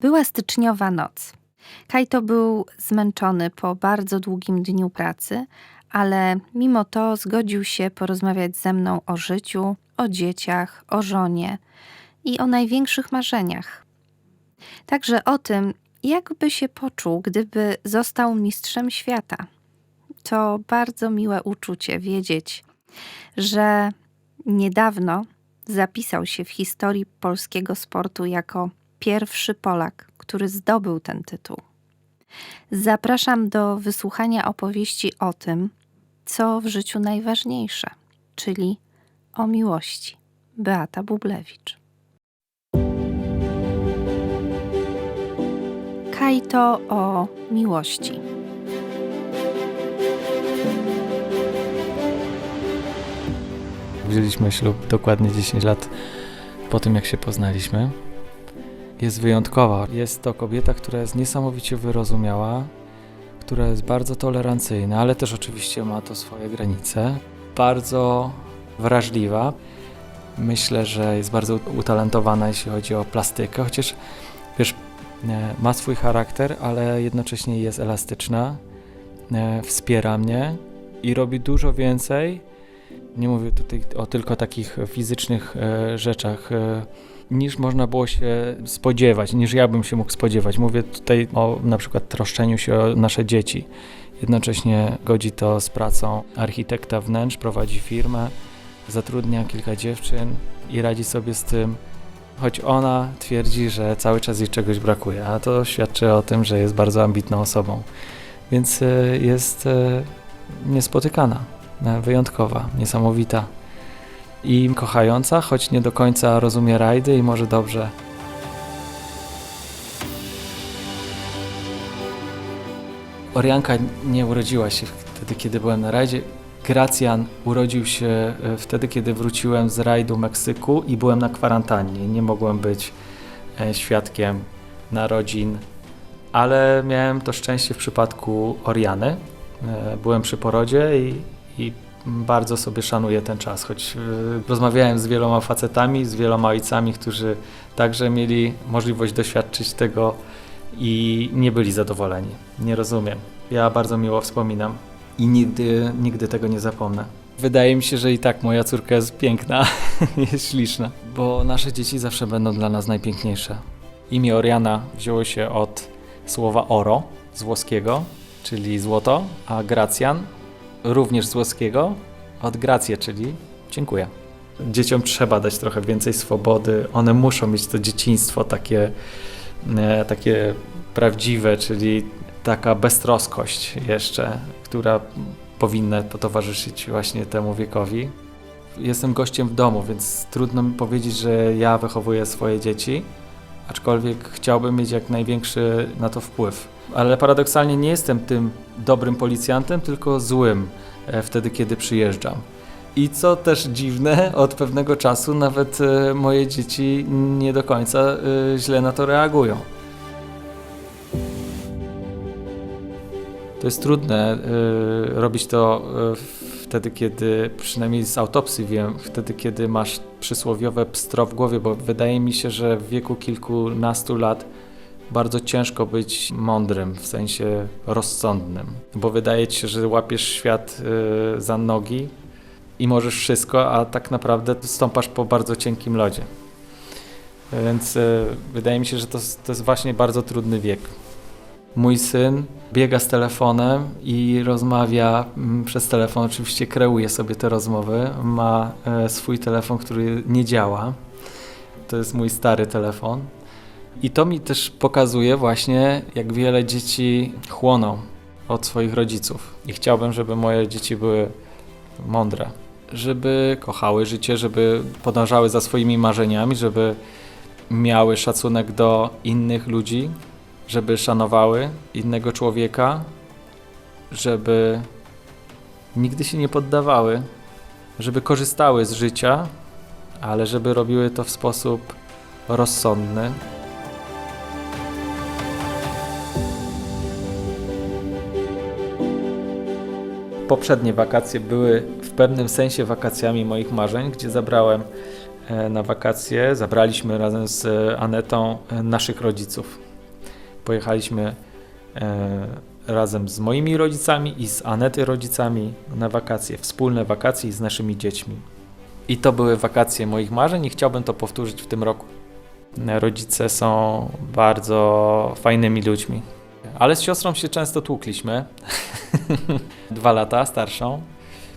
Była styczniowa noc. Kajto był zmęczony po bardzo długim dniu pracy, ale mimo to zgodził się porozmawiać ze mną o życiu, o dzieciach, o żonie i o największych marzeniach. Także o tym, jakby się poczuł, gdyby został mistrzem świata. To bardzo miłe uczucie wiedzieć, że niedawno zapisał się w historii polskiego sportu jako pierwszy Polak, który zdobył ten tytuł. Zapraszam do wysłuchania opowieści o tym, co w życiu najważniejsze, czyli o miłości. Beata Bublewicz. Kajto o miłości. Wzięliśmy ślub dokładnie 10 lat po tym, jak się poznaliśmy. Jest wyjątkowa. Jest to kobieta, która jest niesamowicie wyrozumiała, która jest bardzo tolerancyjna, ale też oczywiście ma to swoje granice. Bardzo wrażliwa. Myślę, że jest bardzo utalentowana, jeśli chodzi o plastykę, chociaż wiesz, e, ma swój charakter, ale jednocześnie jest elastyczna, e, wspiera mnie i robi dużo więcej. Nie mówię tutaj o tylko takich fizycznych e, rzeczach, niż można było się spodziewać, niż ja bym się mógł spodziewać. Mówię tutaj o na przykład troszczeniu się o nasze dzieci. Jednocześnie godzi to z pracą architekta wnętrz, prowadzi firmę, zatrudnia kilka dziewczyn i radzi sobie z tym, choć ona twierdzi, że cały czas jej czegoś brakuje, a to świadczy o tym, że jest bardzo ambitną osobą. Więc e, jest e, niespotykana, e, wyjątkowa, niesamowita i kochająca, choć nie do końca rozumie rajdy i może dobrze. Orianka nie urodziła się wtedy, kiedy byłem na rajdzie. Gracjan urodził się e, wtedy, kiedy wróciłem z rajdu Meksyku i byłem na kwarantannie. Nie mogłem być e, świadkiem narodzin, ale miałem to szczęście w przypadku Oriany. E, Byłem przy porodzie i, i bardzo sobie szanuję ten czas, choć y, rozmawiałem z wieloma facetami, z wieloma ojcami, którzy także mieli możliwość doświadczyć tego i nie byli zadowoleni. Nie rozumiem. Ja bardzo miło wspominam i nigdy, nigdy tego nie zapomnę. Wydaje mi się, że i tak moja córka jest piękna, jest śliczna, bo nasze dzieci zawsze będą dla nas najpiękniejsze. Imię Oriana wzięło się od słowa oro z włoskiego, czyli złoto, a Gracjan również z włoskiego, od gracie, czyli dziękuję. Dzieciom trzeba dać trochę więcej swobody. One muszą mieć to dzieciństwo takie, e, takie prawdziwe, czyli taka beztroskość jeszcze, która powinna towarzyszyć właśnie temu wiekowi. Jestem gościem w domu, więc trudno mi powiedzieć, że ja wychowuję swoje dzieci, aczkolwiek chciałbym mieć jak największy na to wpływ. Ale paradoksalnie nie jestem tym dobrym policjantem, tylko złym e, wtedy, kiedy przyjeżdżam. I co też dziwne, od pewnego czasu nawet e, moje dzieci nie do końca e, źle na to reagują. To jest trudne robić to wtedy, kiedy, przynajmniej z autopsji wiem, wtedy, kiedy masz przysłowiowe pstro w głowie, bo wydaje mi się, że w wieku kilkunastu lat bardzo ciężko być mądrym, w sensie rozsądnym, bo wydaje ci się, że łapiesz świat y, za nogi i możesz wszystko, a tak naprawdę stąpasz po bardzo cienkim lodzie. Więc y, wydaje mi się, że to, to jest właśnie bardzo trudny wiek. Mój syn biega z telefonem i rozmawia mm, przez telefon. Oczywiście kreuje sobie te rozmowy. Ma e, swój telefon, który nie działa. To jest mój stary telefon. I to mi też pokazuje właśnie, jak wiele dzieci chłoną od swoich rodziców. I chciałbym, żeby moje dzieci były mądre, żeby kochały życie, żeby podążały za swoimi marzeniami, żeby miały szacunek do innych ludzi, żeby szanowały innego człowieka, żeby nigdy się nie poddawały, żeby korzystały z życia, ale żeby robiły to w sposób rozsądny. Poprzednie wakacje były w pewnym sensie wakacjami moich marzeń, gdzie zabrałem e, na wakacje, zabraliśmy razem z Anetą e, naszych rodziców Pojechaliśmy e, razem z moimi rodzicami i z Anety rodzicami na wakacje, wspólne wakacje z naszymi dziećmi. I to były wakacje moich marzeń i chciałbym to powtórzyć w tym roku. Rodzice są bardzo fajnymi ludźmi, ale z siostrą się często tłukliśmy. Dwa lata starszą.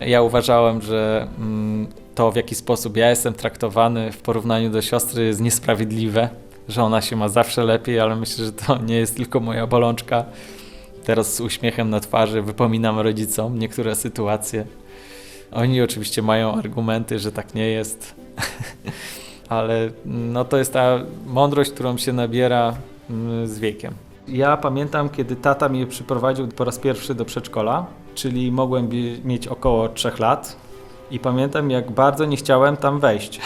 Ja uważałem, że mm, to w jaki sposób ja jestem traktowany w porównaniu do siostry jest niesprawiedliwe, że ona się ma zawsze lepiej, ale myślę, że to nie jest tylko moja bolączka. Teraz z uśmiechem na twarzy wypominam rodzicom niektóre sytuacje. Oni oczywiście mają argumenty, że tak nie jest, ale no to jest ta mądrość, którą się nabiera mm, z wiekiem. Ja pamiętam, kiedy tata mnie przyprowadził po raz pierwszy do przedszkola, czyli mogłem mieć około 3 lat i pamiętam, jak bardzo nie chciałem tam wejść.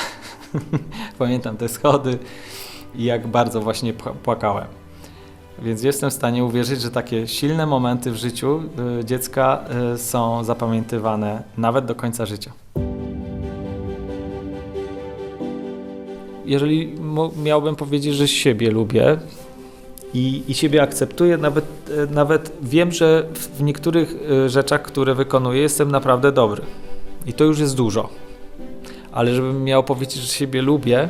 pamiętam te schody i jak bardzo właśnie pła- płakałem. Więc jestem w stanie uwierzyć, że takie silne momenty w życiu y, dziecka y, są zapamiętywane nawet do końca życia. Jeżeli miałbym powiedzieć, że siebie lubię i, i siebie akceptuję, nawet, y, nawet wiem, że w, niektórych y, rzeczach, które wykonuję, jestem naprawdę dobry. I to już jest dużo. Ale żebym miał powiedzieć, że siebie lubię,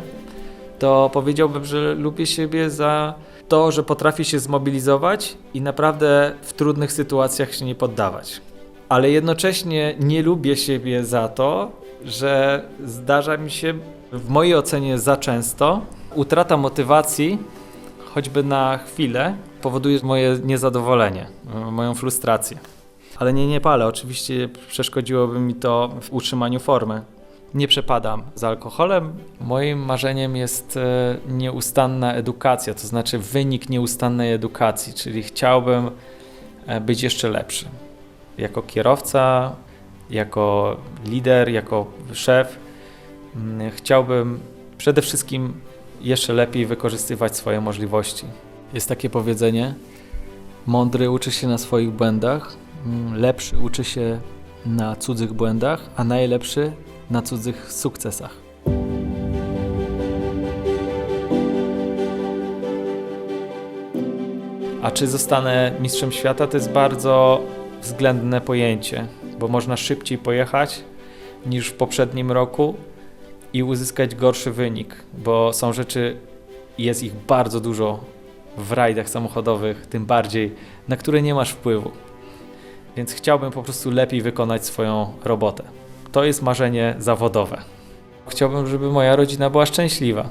to powiedziałbym, że lubię siebie za to, że potrafię się zmobilizować i naprawdę w trudnych sytuacjach się nie poddawać. Ale jednocześnie nie lubię siebie za to, że zdarza mi się w mojej ocenie za często utrata motywacji, choćby na chwilę, powoduje moje niezadowolenie, moją frustrację. Ale nie, nie palę. Oczywiście przeszkodziłoby mi to w utrzymaniu formy. Nie przepadam za alkoholem. Moim marzeniem jest e, nieustanna edukacja, to znaczy wynik nieustannej edukacji, czyli chciałbym e, być jeszcze lepszy. Jako kierowca, jako lider, jako szef, chciałbym przede wszystkim jeszcze lepiej wykorzystywać swoje możliwości. Jest takie powiedzenie: mądry uczy się na swoich błędach, mm, lepszy uczy się na cudzych błędach, a najlepszy na cudzych sukcesach. A czy zostanę mistrzem świata, to jest bardzo względne pojęcie, bo można szybciej pojechać niż w poprzednim roku i uzyskać gorszy wynik, bo są rzeczy, jest ich bardzo dużo w rajdach samochodowych, tym bardziej, na które nie masz wpływu. Więc chciałbym po prostu lepiej wykonać swoją robotę. To jest marzenie zawodowe. Chciałbym, żeby moja rodzina była szczęśliwa.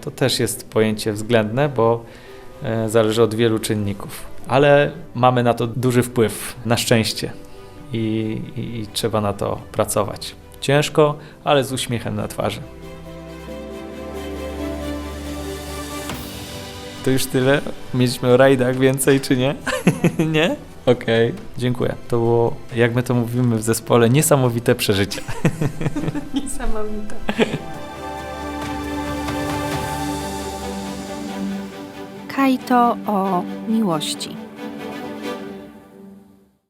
To też jest pojęcie względne, bo e, zależy od wielu czynników. Ale mamy na to duży wpływ, na szczęście. I, i, I trzeba na to pracować. Ciężko, ale z uśmiechem na twarzy. To już tyle. Mieliśmy o rajdach więcej, czy nie? nie? Okej, dziękuję. To było, jak my to mówimy w zespole, niesamowite przeżycie. Niesamowite. Kaito o miłości.